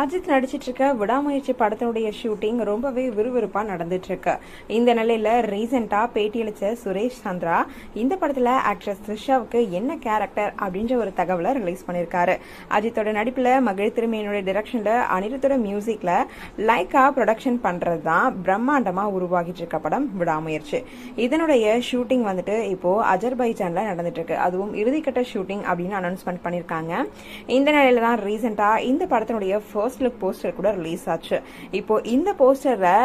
அஜித் நடிச்சிட்டு இருக்க விடாமுயற்சி படத்தினுடைய ஷூட்டிங் ரொம்பவே விறுவிறுப்பா நடந்துட்டு இருக்கு இந்த நிலையில ரீசெண்டா பேட்டியளிச்ச சுரேஷ் சந்திரா இந்த படத்துல ஆக்ட்ரஸ் த்ரிஷாவுக்கு என்ன கேரக்டர் அப்படின்ற ஒரு தகவலை ரிலீஸ் பண்ணிருக்காரு. அஜித்தோட நடிப்புல மகிழ் திருமையினுடைய டிரெக்ஷன்ல அனிருத்தோட மியூசிக்ல லைக்கா ப்ரொடக்ஷன் பண்ணுறது தான் பிரம்மாண்டமா உருவாகிட்டு இருக்க படம் விடாமுயற்சி. இதனுடைய ஷூட்டிங் வந்துட்டு இப்போ அஜர்பைஜான்ல நடந்துட்டு இருக்கு அதுவும் இறுதிக்கட்ட ஷூட்டிங் அப்படின்னு அனௌன்ஸ்மெண்ட் பண்ணிருக்காங்க. இந்த நிலையில தான் ரீசெண்டா இந்த படத்தினுடைய ஃபர்ஸ்ட் லுக் போஸ்டர் கூட ரிலீஸ் ஆச்சு. இப்போ இந்த போஸ்டரை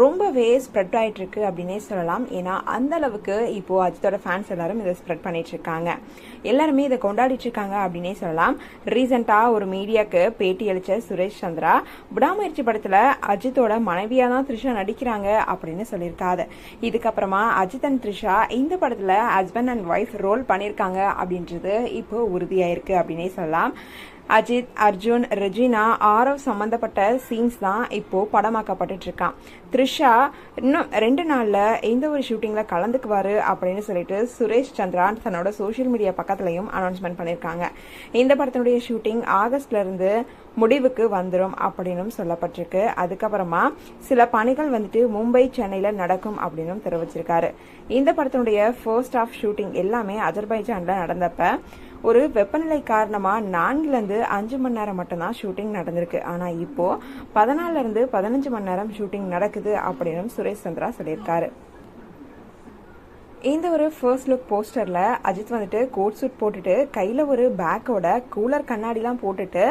ரொம்பவே ஸ்ப்ரெட் ஆயிட்டு இருக்கு அப்படின்னே சொல்லலாம். ஏன்னா அந்த அளவுக்கு இப்போ அஜித்தோட ஃபேன்ஸ் எல்லாரும் இதை ஸ்ப்ரெட் பண்ணிட்டு இருக்காங்க எல்லாருமே இதை கொண்டாடிட்டு இருக்காங்க அப்படின்னே சொல்லலாம். ரீசெண்டா ஒரு மீடியாக்கு பேட்டி அளிச்ச சுரேஷ் சந்திரா விடாமுயற்சி படத்துல அஜித்தோட மனைவியா தான் த்ரிஷா நடிக்கிறாங்க அப்படின்னு சொல்லியிருக்காரு. இதுக்கப்புறமா அஜித் அண்ட் த்ரிஷா இந்த படத்துல ஹஸ்பண்ட் அண்ட் ஒய்ஃப் ரோல் பண்ணியிருக்காங்க அப்படின்றது இப்போ உறுதியாயிருக்கு அப்படின்னே சொல்லலாம். அஜித் அர்ஜுன் ரெஜினா ஆரவ் சம்பந்தப்பட்ட சீன்ஸ் தான் இப்போ படமாக்கப்பட்டு இருக்கான். த்ரிஷா இன்னும் ரெண்டு நாள்ல எந்த ஒரு ஷூட்டிங்ல கலந்துக்குவாரு அப்படின்னு சொல்லிட்டு சுரேஷ் சந்திரா தன்னோட சோஷியல் மீடியா பக்கத்துலயும் அனௌன்ஸ்மெண்ட் பண்ணிருக்காங்க. இந்த படத்தினுடைய ஷூட்டிங் ஆகஸ்ட்ல இருந்து முடிவுக்கு வந்துடும் அப்படின்னு சொல்லப்பட்டிருக்கு. அதுக்கப்புறமா சில பணிகள் வந்துட்டு மும்பை சென்னையில நடக்கும் அப்படின்னு தெரிவிச்சிருக்காரு. இந்த படத்தினுடைய ஃபர்ஸ்ட் ஆஃப் ஷூட்டிங் எல்லாமே அஜர்பைஜான்ல நடந்தப்ப ஒரு வெப்பநிலை காரணமாக நான்குலேருந்து அஞ்சு மணி நேரம் மட்டும்தான் ஷூட்டிங் நடந்திருக்கு. ஆனால் இப்போது பதினாலருந்து பதினஞ்சு மணி நேரம் ஷூட்டிங் நடக்குது அப்படின்னு சுரேஷ் சந்திரா சொல்லியிருக்காரு. இந்த ஒரு ஃபர்ஸ்ட் லுக் போஸ்டரில் அஜித் வந்துட்டு கோட் சூட் போட்டுட்டு கையில் ஒரு பேக்கோட கூலர் கண்ணாடிலாம் போட்டுட்டு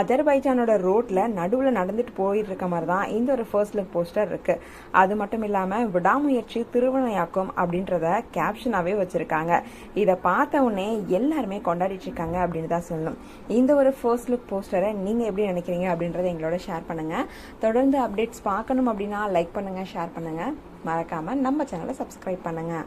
அஜர்பைஜானோட ரோட்டில் நடுவில் நடந்துட்டு போயிட்டு இருக்க மாதிரி தான் இந்த ஒரு ஃபர்ஸ்ட் லுக் போஸ்டர் இருக்கு. அது மட்டும் இல்லாமல் விடாமுயற்சி திருவினையாக்கும் அப்படின்றத கேப்ஷனாகவே வச்சிருக்காங்க. இதை பார்த்த உடனே எல்லாருமே கொண்டாடிட்டு இருக்காங்க அப்படின்னு தான் சொல்லணும். இந்த ஒரு ஃபர்ஸ்ட் லுக் போஸ்டரை நீங்கள் எப்படி நினைக்கிறீங்க அப்படின்றத எங்களோட ஷேர் பண்ணுங்கள் தொடர்ந்து அப்டேட்ஸ் பார்க்கணும் அப்படின்னா லைக் பண்ணுங்கள் ஷேர் பண்ணுங்கள் மறக்காமல் நம்ம சேனலை சப்ஸ்கிரைப் பண்ணுங்கள்